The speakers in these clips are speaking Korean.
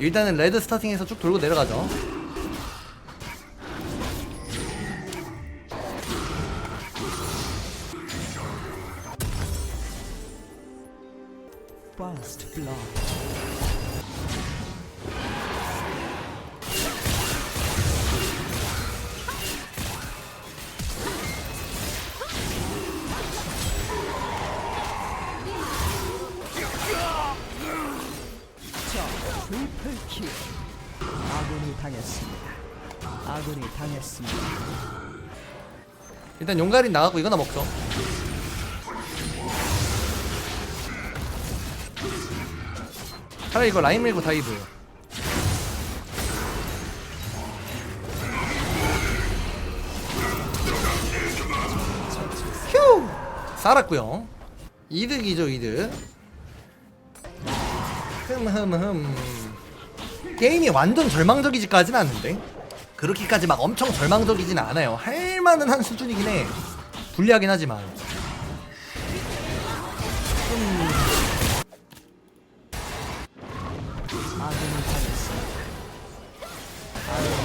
일단은 레드 스타팅에서 쭉 돌고 내려가죠 아군이 당했습니다. 일단 용가린 나가고 이거나 먹죠. 차라리 이거 라인 밀고 다이브. 휴! 살았고요. 이득이죠 이득. 흠흠흠. 게임이 완전 절망적이지까지는 않는데 그렇게까지 막 엄청 절망적이진 않아요. 할 만은 한 수준이긴 해. 불리하긴 하지만. 아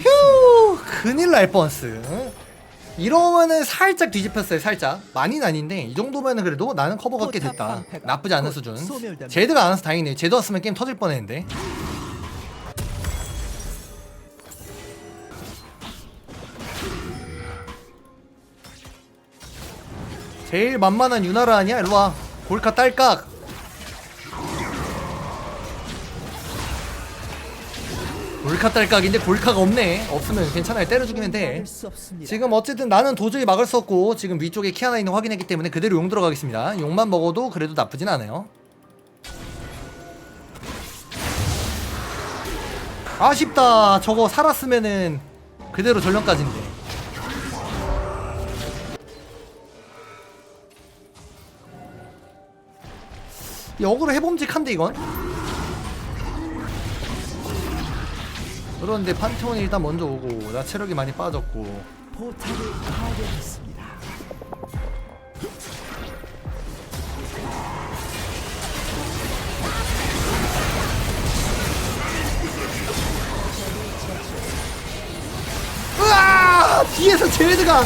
휴 큰일 날 뻔스. 이러면은 살짝 뒤집혔어요 살짝. 많이는 아닌데 이 정도면은 그래도 나는 커버가 꽤 됐다. 나쁘지 않은 수준. 제드가 안 와서 다행이네요. 제드 왔으면 게임 터질 뻔했는데 제일 만만한 유나라 아니야? 일로와. 골카 딸깍. 골카 딸깍인데 골카가 없네. 없으면 괜찮아요. 때려주기면 돼. 지금 어쨌든 나는 도저히 막을 수 없고 지금 위쪽에 키아나 있는 거 확인했기 때문에 그대로 용 들어가겠습니다. 용만 먹어도 그래도 나쁘진 않아요. 아쉽다. 저거 살았으면은 그대로 전령까지인데 역으로 해봄직한데 이건? 그런데 판테온이 일단 먼저 오고 나 체력이 많이 빠졌고. 포탑을 파괴했습니다. 으아! 뒤에서 제드가!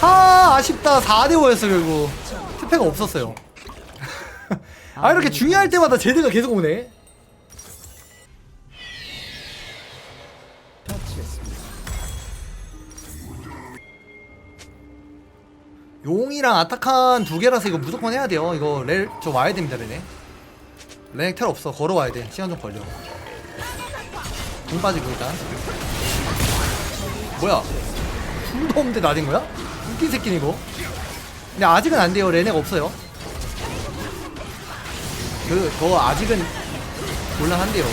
아 아쉽다. 4대5였어 결국. 스페가 없었어요 아 이렇게 중요할 때마다 제드가 계속 오네. 용이랑 아타칸 두 개라서 이거 무조건 해야 돼요. 이거 렐저 와야 됩니다 레네 레넥 텔 없어. 걸어와야 돼. 시간 좀 걸려. 공 빠지고 일단. 뭐야? 숨도 없는데 나댄 거야? 웃긴 새끼네 이거. 근데 아직은 안 돼요. 레넥 없어요 그, 저 아직은 곤란한데요.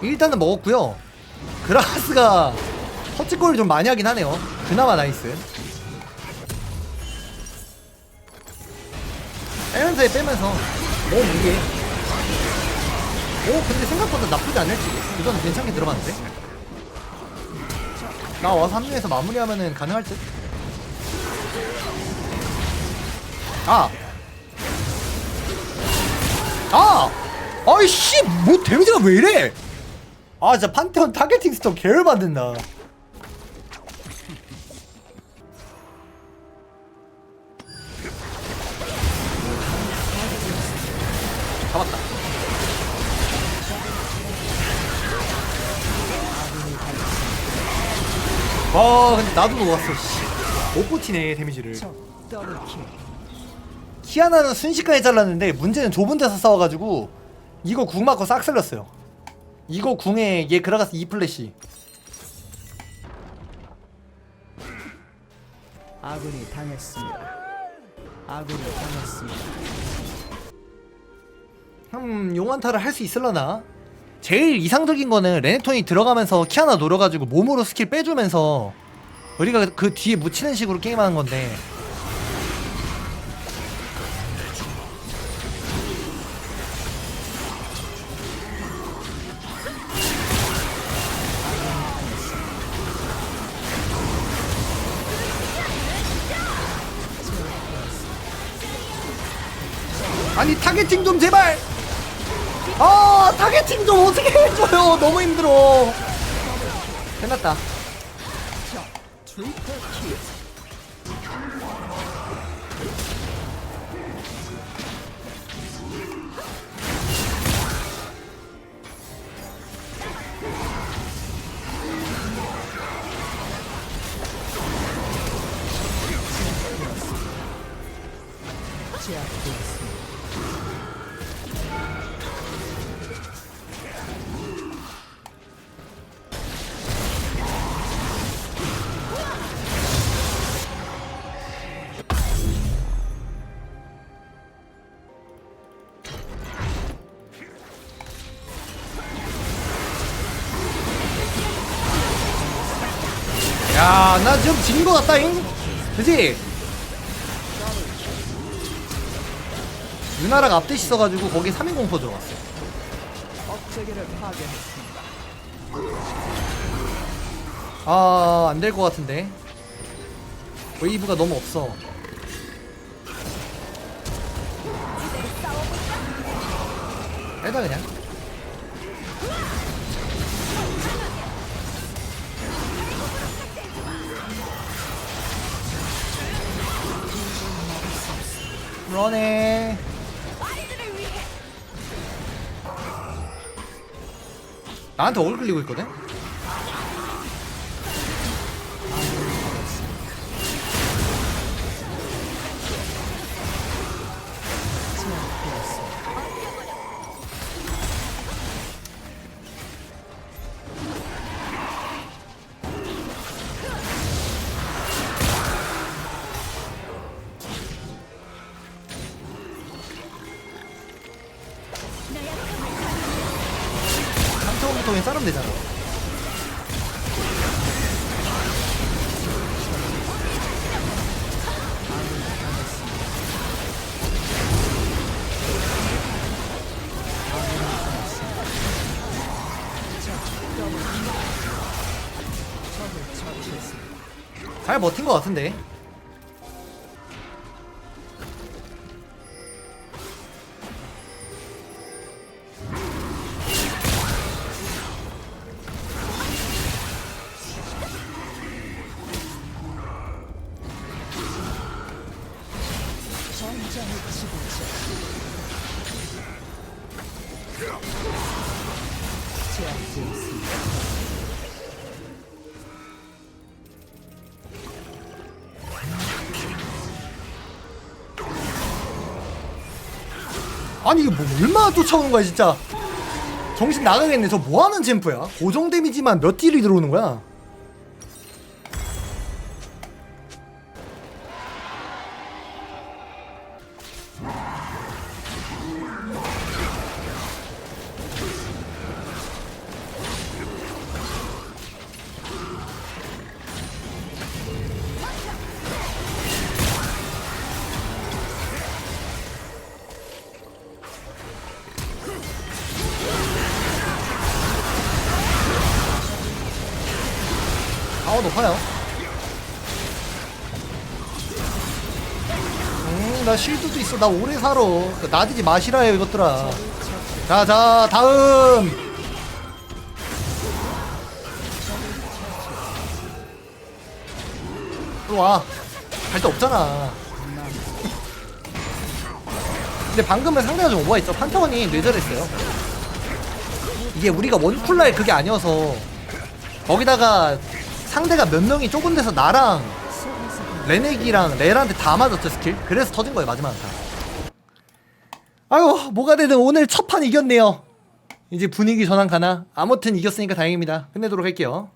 일단은 먹었고요. 그라스가 터치골을 좀 많이 하긴 하네요. 그나마 나이스. 빼면서 해 빼면서 뭐 이게. 오 근데 생각보다 나쁘지 않을지. 이건 괜찮게 들어갔는데 나 와서 합류해서 마무리하면은 가능할 듯 아! 아! 아이씨! 뭐 데미지가 왜 이래! 아 진짜 판테온 타겟팅 스톱 계열 받는다 와 근데 나도 녹았어 씨. 못 버티네 데미지를. 키아나는 순식간에 잘랐는데 문제는 좁은 데서 싸워가지고 이거 궁 맞고 싹 쓸렸어요 이거 궁에 얘 그라가스 2 플래시 아군이 당했습니다. 아군이 당했습니다. 음 용안타를 할 수 있을라나 제일 이상적인 거는 레네톤이 들어가면서 키아나 노려가지고 몸으로 스킬 빼주면서 우리가 그 뒤에 묻히는 식으로 게임하는 건데. 아니 타겟팅 좀 제발 아 타겟팅 좀 어떻게 해줘요? 너무 힘들어. 끝났다. 나 지금 진 거 같다잉 그지? 유나라가 앞대시 있어가지고 거기 3인 공포 들어갔어. 아 안 될 것 같은데 웨이브가 너무 없어 해다 그냥 런해 나한테 얼 끌리고 있거든? 상처부터 그냥 자르면 되잖아. 잘 버틴 것 같은데 아니 이거 뭐 얼마나 쫓아오는 거야 진짜. 정신 나가겠네. 저 뭐하는 챔프야? 고정 데미지만 몇 딜이 들어오는 거야 높아요. 음나 쉴드도 있어. 나 오래 살아. 그 나대지 마시라요 이것들아. 자자 다음! 들어와. 갈 데 없잖아. 근데 방금은 상대가 좀 오버했죠. 판테온이 뇌절했어요. 이게 우리가 원쿨라의 그게 아니어서 거기다가 상대가 몇 명이 좁은 데서 나랑 레넥이랑 레라한테 다 맞았죠 스킬 그래서 터진 거예요 마지막 한타 아유 뭐가 되든 오늘 첫 판 이겼네요 이제 분위기 전환 가나? 아무튼 이겼으니까 다행입니다. 끝내도록 할게요.